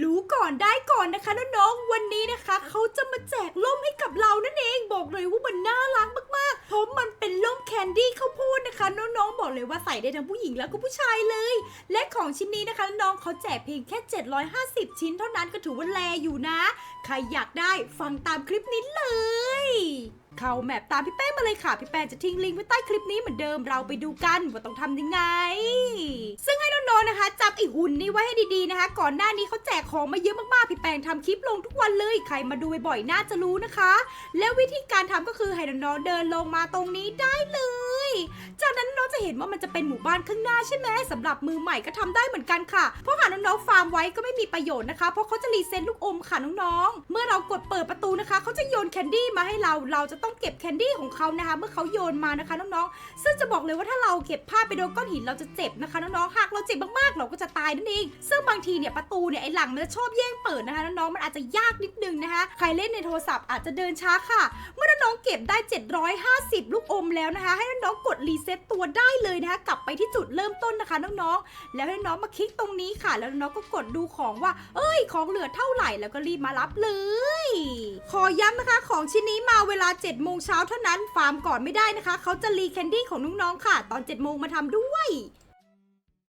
รู้ก่อนได้ก่อนนะคะน้องๆวันนี้นะคะเขาจะมาแจกล่มให้กับเรานั่นเองบอกเลยว่ามันน่ารักมากๆเพราะมันเป็นล่มแคนดี้ข้าวโพดนะคะน้องๆบอกเลยว่าใส่ได้ทั้งผู้หญิงแล้วก็ผู้ชายเลย และของชิ้นนี้นะคะน้องๆเขาแจกเพียงแค่ 750 ชิ้นเท่านั้นก็ถือว่าแลอยู่นะ ใครอยากได้ฟังตามคลิปนี้เลย เข้าแมปตามพี่แป้งมาเลยค่ะ พี่แป้งจะทิ้งลิงก์ไว้ใต้คลิปนี้เหมือนเดิมเราไปดูกันว่าต้องทำยังไง ซึ่งให้น้องๆนะคะจับไอหุ่นนี้ไว้ให้ดีๆนะคะ ก่อนหน้านี้เขาแจกของมาเยอะมากๆพี่แป้งทำคลิปลงทุกวันเลยใครมาดูบ่อยๆน่าจะรู้นะคะ แล้ววิธีการทำก็คือให้น้องๆเดินลงมาตรงนี้ได้เลย เห็นว่ามันจะเป็นหมู่บ้านข้างหน้าใช่ไหมสำหรับมือใหม่ก็ทำได้เหมือนกันค่ะ เพราะหากน้องๆฟาร์มไว้ก็ไม่มีประโยชน์นะคะ เพราะเขาจะรีเซ็ตลูกอมค่ะน้องๆ เมื่อเรากดเปิดประตูนะคะเขาจะโยนแคนดี้มาให้เรา เราจะต้องเก็บแคนดี้ของเขานะคะ เมื่อเขาโยนมานะคะน้องๆ ซึ่งจะบอกเลยว่าถ้าเราเก็บผ้าไปโดนก้อนหินเราจะเจ็บนะคะน้องๆ หากเราเจ็บมากๆ เราก็จะตายนั่นเอง ซึ่งบางทีเนี่ยประตูเนี่ยไอ้หลังมันจะชอบแย่งเปิดนะคะน้องๆ มันอาจจะยากนิดนึงนะคะ ใครเล่นในโทรศัพท์อาจจะเดินช้าค่ะ เมื่อน้อง ก็บได้ 750 ลูกอมแล้วนะคะ ให้น้องๆกดรีเซ็ตตัวได้เลยนะคะ กลับไปที่จุดเริ่มต้นนะคะน้องๆ แล้วให้น้องมาคลิกตรงนี้ค่ะ แล้วน้องก็กดดูของว่า เอ้ย ของเหลือเท่าไหร่แล้วก็รีบมารับเลย ขอย้ำนะคะ ของชิ้นนี้มาเวลา7โมงเช้าเท่านั้น ฟาร์มก่อนไม่ได้นะคะ เขาจะรีแคนดี้ของน้องๆค่ะ ตอน7โมงมาทำด้วย